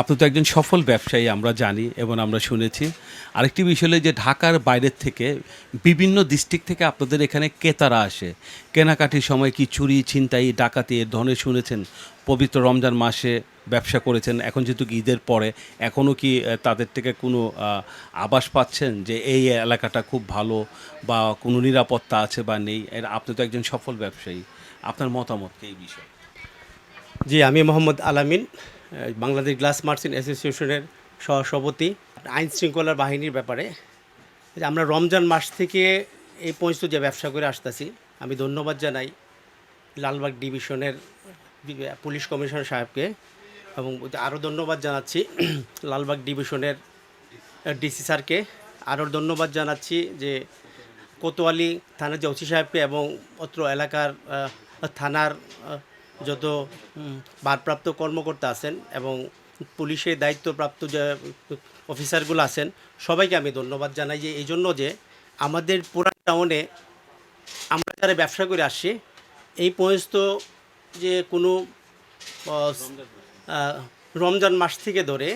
আপনি তো একজন সফল ব্যবসায়ী, আমরা জানি এবং আমরা শুনেছি। আরেকটি বিষয় হলো যে ঢাকার বাইরের থেকে বিভিন্ন ডিস্ট্রিক্ট থেকে আপনাদের এখানে ক্রেতারা আসে। কেনাকাটির সময় কি চুরি, ছিনতাই, ডাকাতি এর ধরনের শুনেছেন? পবিত্র রমজান মাসে ব্যবসা করেছেন, এখন যেহেতু ঈদের পরে এখনও কি তাদের থেকে কোনো আভাস পাচ্ছেন যে এই এলাকাটা খুব ভালো বা কোনো নিরাপত্তা আছে বা নেই? আপনি তো একজন সফল ব্যবসায়ী। আপনার মতামত এই বিষয়ে। জি, আমি মোহাম্মদ আলামিন। বাংলাদেশ গ্লাস মার্চেন্ট অ্যাসোসিয়েশনের সহসভাপতি। আইন শৃঙ্খলার বাহিনীর ব্যাপারে আমরা রমজান মাস থেকে এই পর্যন্ত যে ব্যবসা করে আসতেছি, আমি ধন্যবাদ জানাই লালবাগ ডিভিশনের পুলিশ কমিশনার সাহেবকে এবং আরও ধন্যবাদ জানাচ্ছি লালবাগ ডিভিশনের ডিসি স্যারকে। আরও ধন্যবাদ জানাচ্ছি যে কোতোয়ালি থানার যে ওসি সাহেবকে এবং অত্র এলাকার থানার যত ভারপ্রাপ্ত কর্মকর্তা আছেন এবং পুলিশের দায়িত্বপ্রাপ্ত যে, অফিসারগুলো আছেন, সবাইকে আমি ধন্যবাদ জানাই যে এই জন্য যে আমাদের পুরান টাউনে আমরা যারা ব্যবসা করে আসছি, এই পর্যন্ত যে কোনো রমজান মাস থেকে ধরে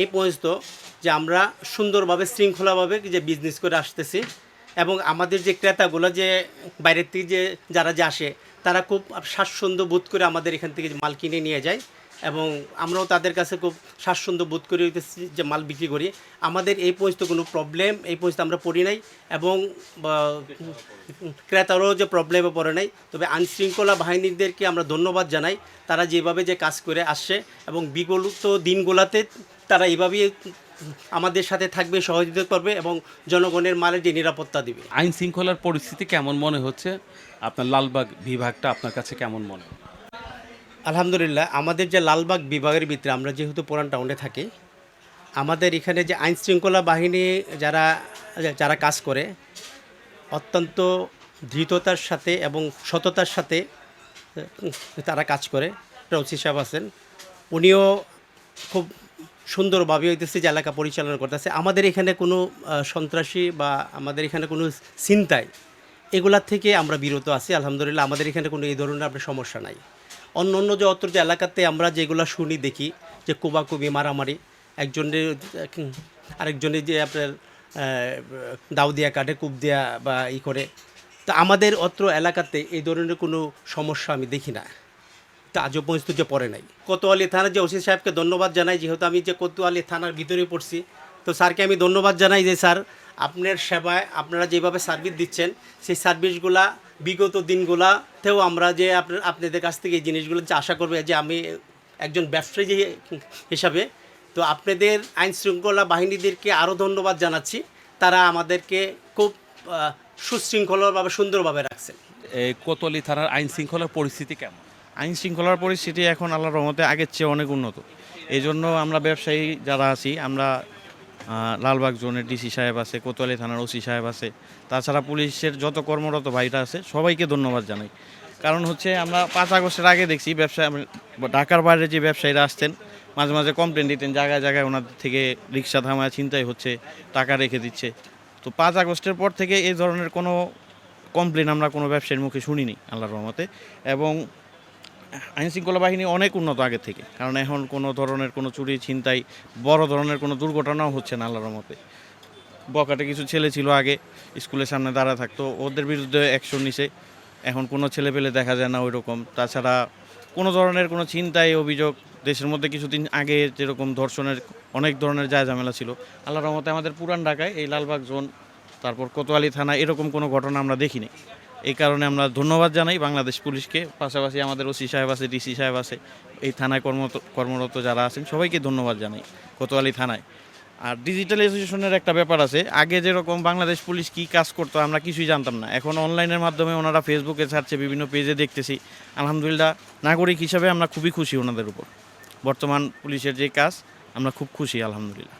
এই পর্যন্ত যে আমরা সুন্দরভাবে, শৃঙ্খলাভাবে যে বিজনেস করে আসতেছি এবং আমাদের যে ক্রেতাগুলো যে বাইরের থেকে যে, যারা যে আসে তারা খুব স্বাচ্ছন্দ্য বোধ করে আমাদের এখান থেকে মাল কিনে নিয়ে যায় এবং আমরাও তাদের কাছে খুব স্বাচ্ছন্দ্য বোধ করে যে মাল বিক্রি করি। আমাদের এই পর্যন্ত কোনো প্রবলেম এই পর্যন্ত আমরা পড়ি নাই এবং ক্রেতারও যে প্রবলেমে পড়ে নাই। তবে আইনশৃঙ্খলা বাহিনীদেরকে আমরা ধন্যবাদ জানাই। তারা যেভাবে যে কাজ করে আসছে এবং বিগত দিনগুলোতে তারা এইভাবেই আমাদের সাথে থাকবে সহযোগিতা করবে এবং জনগণের মালের যে নিরাপত্তা দিবে। আইন শৃঙ্খলার পরিস্থিতি কেমন মনে হচ্ছে? আপনার লালবাগ বিভাগটা আপনার কাছে কেমন মনে? আলহামদুলিল্লাহ আমাদের যে লালবাগ বিভাগের ভিতরে আমরা যেহেতু পুরান টাউনে থাকি আমাদের এখানে যে আইন শৃঙ্খলা বাহিনী যারা যারা কাজ করে অত্যন্ত ধৃততার সাথে এবং সততার সাথে তারা কাজ করে। রৌসি সাহেব আছেন। উনিও খুব সুন্দরভাবে হইতেছে যে এলাকা পরিচালনা করতেছে। আমাদের এখানে কোনো সন্ত্রাসী বা আমাদের এখানে কোনো চিন্তায় এগুলার থেকে আমরা বিরত আছি, আলহামদুলিল্লাহ। আমাদের এখানে কোনো এই ধরনের আপনার সমস্যা নাই। অন্য অন্য যে অত্র যে এলাকাতে আমরা যেগুলো শুনি দেখি, যে কোবাকুবি, মারামারি একজনের আরেকজনের যে আপনার দাও দিয়া কাটে কূপ দিয়া বা ই করে। তো আমাদের অত্র এলাকাতে এই ধরনের কোনো সমস্যা আমি দেখি না। তা আজও পর্যন্ত যে পড়ে নাই। কোতোয়ালি থানার যে ওসি সাহেবকে ধন্যবাদ জানাই, যেহেতু আমি যে কোতোয়ালি থানার ভিতরে পড়ছি, তো স্যারকে আমি ধন্যবাদ জানাই যে স্যার, আপনার সেবায় আপনারা যেভাবে সার্ভিস দিচ্ছেন, সেই সার্ভিসগুলা বিগত দিনগুলাতেও আমরা যে আপনার, আপনাদের কাছ থেকে এই জিনিসগুলো যে আশা করবে যে আমি একজন ব্যবসায়ী হিসাবে, তো আপনাদের আইন শৃঙ্খলা বাহিনীদেরকে আরও ধন্যবাদ জানাচ্ছি। তারা আমাদেরকে খুব সুশৃঙ্খলভাবে, সুন্দরভাবে রাখছেন। এই কোতোয়ালি থানার আইন শৃঙ্খলার পরিস্থিতি কেমন? আইন শৃঙ্খলার পরিস্থিতি এখন আল্লাহর রহমতে আগের চেয়ে অনেক উন্নত। এই জন্য আমরা ব্যবসায়ী যারা আছি, আমরা লালবাগ জোনের ডিসি সাহেব আছে, কোতোয়ালি থানার ওসি সাহেব আছে, তাছাড়া পুলিশের যত কর্মরত ভাইরা আছে, সবাইকে ধন্যবাদ জানাই। কারণ হচ্ছে আমরা পাঁচ আগস্টের আগে দেখছি ব্যবসা ঢাকার বাইরে যে ব্যবসায়ীরা আসতেন মাঝে মাঝে কমপ্লেন দিতেন, জায়গায় জায়গায় ওনাদের থেকে রিক্সা থামায় চিন্তাই হচ্ছে, টাকা রেখে দিচ্ছে। তো পাঁচ আগস্টের পর থেকে এই ধরনের কোনো কমপ্লেন আমরা কোনো ব্যবসায়ীর মুখে শুনিনি, আল্লাহর রহমতে। এবং আইন শৃঙ্খলা বাহিনী অনেক উন্নত আগে থেকে। কারণ এখন কোনো ধরনের কোনো চুরি, ছিনতাই, বড় ধরনের কোনো দুর্ঘটনাও হচ্ছে না আল্লাহর মতে বকাটে কিছু ছেলে ছিল আগে, স্কুলের সামনে দাঁড়া থাকতো, ওদের বিরুদ্ধে অ্যাকশন নিছে। এখন কোনো ছেলে পেলে দেখা যায় না ওই রকম তাছাড়া কোনো ধরনের কোনো চিন্তাই অভিযোগ, দেশের মধ্যে কিছুদিন আগে যেরকম ধর্ষণের অনেক ধরনের যায় ঝামেলা ছিল, আল্লাহর রহমতে আমাদের পুরান ঢাকায় এই লালবাগ জোন, তারপর কোতোয়ালি থানা, এরকম কোনো ঘটনা আমরা দেখিনি। এই কারণে আমরা ধন্যবাদ জানাই বাংলাদেশ পুলিশকে। পাশাপাশি আমাদের ওসি সাহেব আছে, ডিসি সাহেব আছে, এই থানায় কর্মরত কর্মরত যারা আছেন, সবাইকে ধন্যবাদ জানাই কোতোয়ালি থানায়। আর ডিজিটালাইজেশনের একটা ব্যাপার আছে, আগে যেরকম বাংলাদেশ পুলিশ কি কাজ করতো আমরা কিছুই জানতাম না। এখন অনলাইনের মাধ্যমে ওনারা ফেসবুকে ছাড়ছে, বিভিন্ন পেজে দেখতেছি। আলহামদুলিল্লাহ, নাগরিক হিসাবে আমরা খুবই খুশি ওনাদের উপর। বর্তমান পুলিশের যে কাজ, আমরা খুব খুশি, আলহামদুলিল্লাহ।